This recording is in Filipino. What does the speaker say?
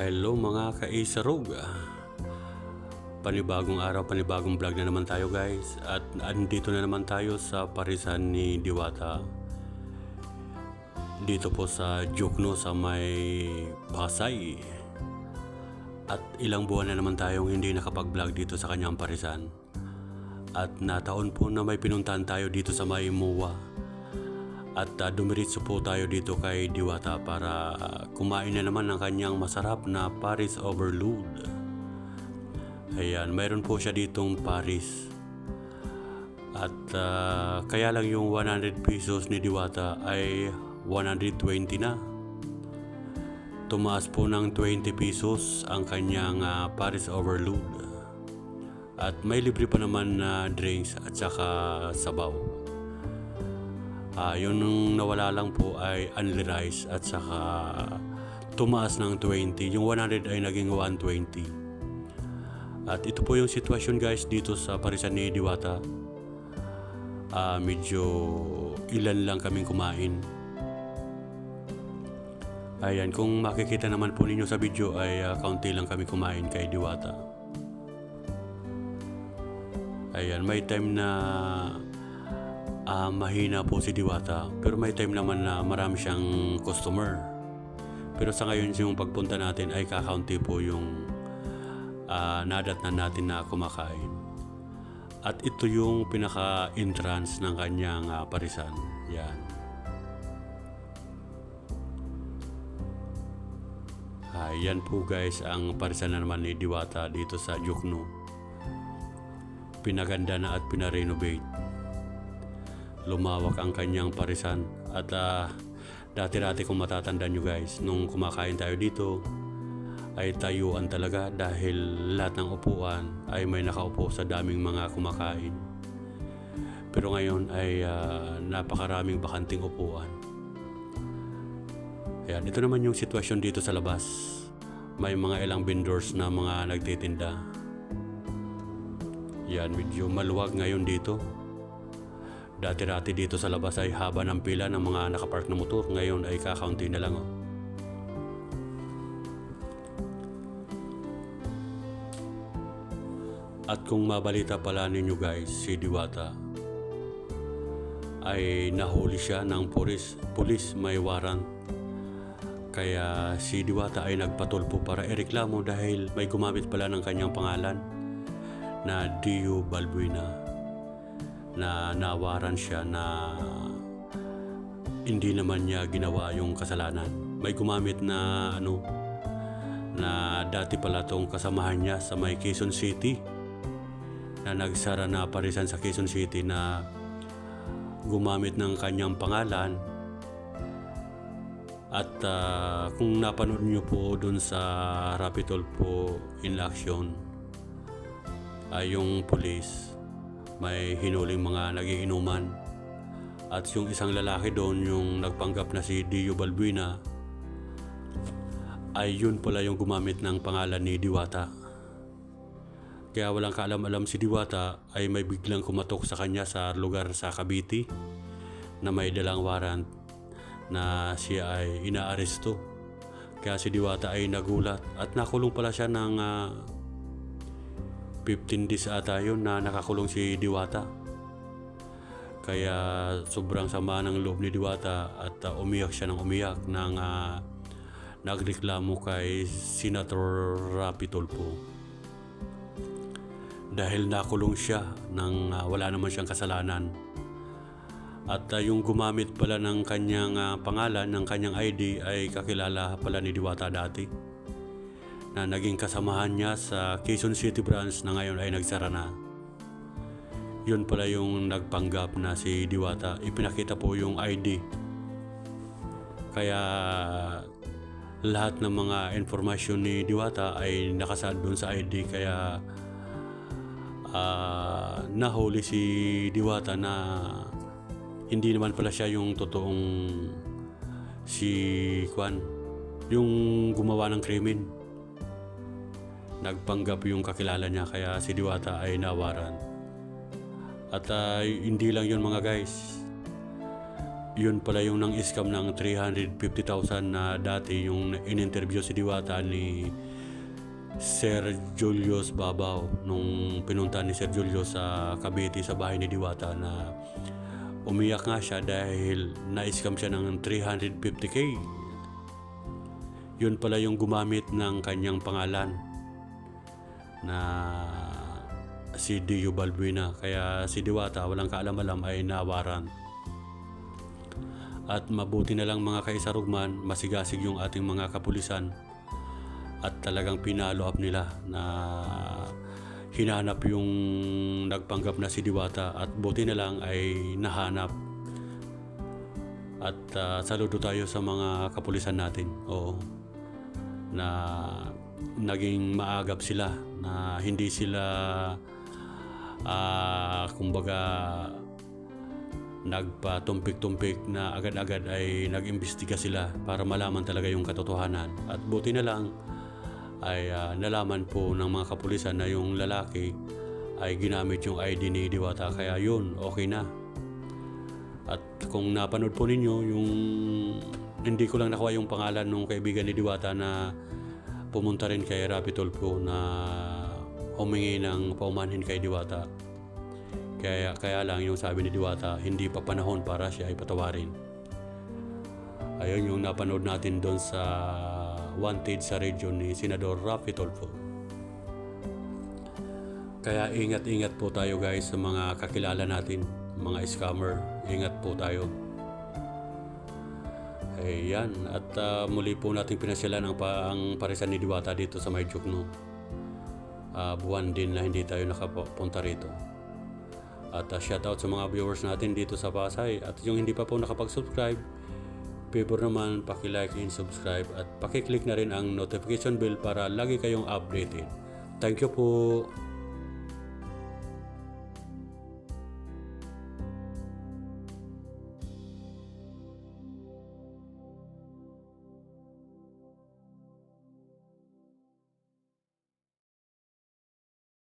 Hello mga kaisarog. Panibagong araw, panibagong vlog na naman tayo guys. At andito na naman tayo sa parisan ni Diwata. Dito po sa Jukno sa may Pasay. At ilang buwan na naman tayong hindi nakapag-vlog dito sa kanyang parisan. At nataon po na may pinuntahan tayo dito sa may Muwa. At uh, dumiritso po tayo dito kay Diwata para ah, kumain na naman ng kanyang masarap na Paris Overload. Ayan, mayroon po siya ditong Paris. At ah, kaya lang yung 100 pesos ni Diwata ay 120 na. Tumaas po ng 20 pesos ang kanyang ah, Paris Overload. At may libre pa naman na drinks at saka sabaw. Ah, yun nung nawala lang po ay only rice at saka tumaas ng 20. Yung 100 ay naging 120. At ito po yung sitwasyon guys dito sa Parisan ni Diwata. Ah, medyo ilan lang kaming kumain. Ayan, kung makikita naman po ninyo sa video ay ah, kaunti lang kami kumain kay Diwata. Ayan, may time na ah, mahina po si Diwata. Pero may time naman na marami siyang customer. Pero sa ngayon yung pagpunta natin ay kakaunti po yung ah, nadatnan natin na kumakain. At ito yung pinaka-entrance ng kanyang ah, parisan. Yan. Ah, yan po guys ang parisan na naman ni Diwata dito sa Jukno. Pinaganda na at pinarenovate lumawak ang kanyang parisan. At ah, dati-dati kung matatandaan nyo guys, nung kumakain tayo dito, ay tayuan talaga dahil lahat ng upuan ay may nakaupo sa daming mga kumakain. Pero ngayon ay ah, napakaraming bakanting upuan. Ayan, ito naman yung sitwasyon dito sa labas. May mga ilang vendors na mga nagtitinda. Yan, medyo maluwag ngayon dito. Dati-dati dito sa labas ay haba ng pila ng mga nakapark na motor. Ngayon ay kakaunti na lang. Oh. At kung mabalita pala ninyo guys, si Diwata ay nahuli siya ng pulis, pulis may warrant. Kaya si Diwata ay nagpatulpo para ireklamo dahil may gumamit pala ng kanyang pangalan na Dio Balbuena na nawaran siya na hindi naman niya ginawa yung kasalanan. May gumamit na ano na dati pala tong kasamahan niya sa may Quezon City na nagsara na parisan sa Quezon City na gumamit ng kanyang pangalan at ah, kung napanood niyo po dun sa Rapitol po in action ay yung police may hinuling mga nagiinuman. At yung isang lalaki doon, yung nagpanggap na si Dio Balbuena, ay yun pala yung gumamit ng pangalan ni Diwata. Kaya walang kaalam-alam si Diwata ay may biglang kumatok sa kanya sa lugar sa Cavite na may dalang warrant na siya ay inaaresto. Kaya si Diwata ay nagulat at nakulong pala siya ng ah, 15 days ata yun na nakakulong si Diwata. Kaya sobrang sama ng loob ni Diwata at uh, umiyak siya ng umiyak nang uh, nagreklamo kay Senator Rapi. Dahil nakulong siya nang uh, wala naman siyang kasalanan. At uh, yung gumamit pala ng kanyang uh, pangalan, ng kanyang ID ay kakilala pala ni Diwata dati na naging kasamahan niya sa Quezon City branch na ngayon ay nagsara na. Yun pala yung nagpanggap na si Diwata. Ipinakita po yung ID. Kaya lahat ng mga informasyon ni Diwata ay nakasaad doon sa ID. Kaya ah, nahuli si Diwata na hindi naman pala siya yung totoong si Kwan yung gumawa ng krimen nagpanggap yung kakilala niya kaya si Diwata ay nawaran. At ah, hindi lang yun mga guys. yun pala yung nang scam ng 350,000 na dati yung in-interview si Diwata ni Sir Julius Babaw nung pinunta ni Sir Julius sa Cavite sa bahay ni Diwata na umiyak nga siya dahil na-scam siya ng 350k. Yun pala yung gumamit ng kanyang pangalan na si Dio Balbuena. Kaya si Diwata walang kaalam-alam ay nawaran. At mabuti na lang mga kaisarugman, masigasig yung ating mga kapulisan at talagang pinalo up nila na hinanap yung nagpanggap na si Diwata at buti na lang ay nahanap. At ah, saludo tayo sa mga kapulisan natin. Oo. Na naging maagap sila na hindi sila ah kumbaga nagpatumpik-tumpik na agad-agad ay nag-imbestiga sila para malaman talaga yung katotohanan. At buti na lang ay ah, nalaman po ng mga kapulisan na yung lalaki ay ginamit yung ID ni Diwata. Kaya yun, okay na. At kung napanood po ninyo, yung hindi ko lang nakuha yung pangalan ng kaibigan ni Diwata na pumunta rin kay Rapi Tulfo na humingi ng paumanhin kay Diwata. Kaya, kaya lang yung sabi ni Diwata, hindi pa panahon para siya ay patawarin. Ayun yung napanood natin doon sa wanted sa region ni Senador Rafi Tolfo. Kaya ingat-ingat po tayo guys sa mga kakilala natin, mga scammer. Ingat po tayo. Ayan, at ah, muli po natin pinasyalan ang, pa, ang parisan ni Diwata dito sa Mayjukno. Ah, buwan din na hindi tayo nakapunta rito. At uh, shoutout sa mga viewers natin dito sa Pasay. At yung hindi pa po nakapag-subscribe, favor naman paki-like and subscribe at paki-click na rin ang notification bell para lagi kayong updated. Thank you po.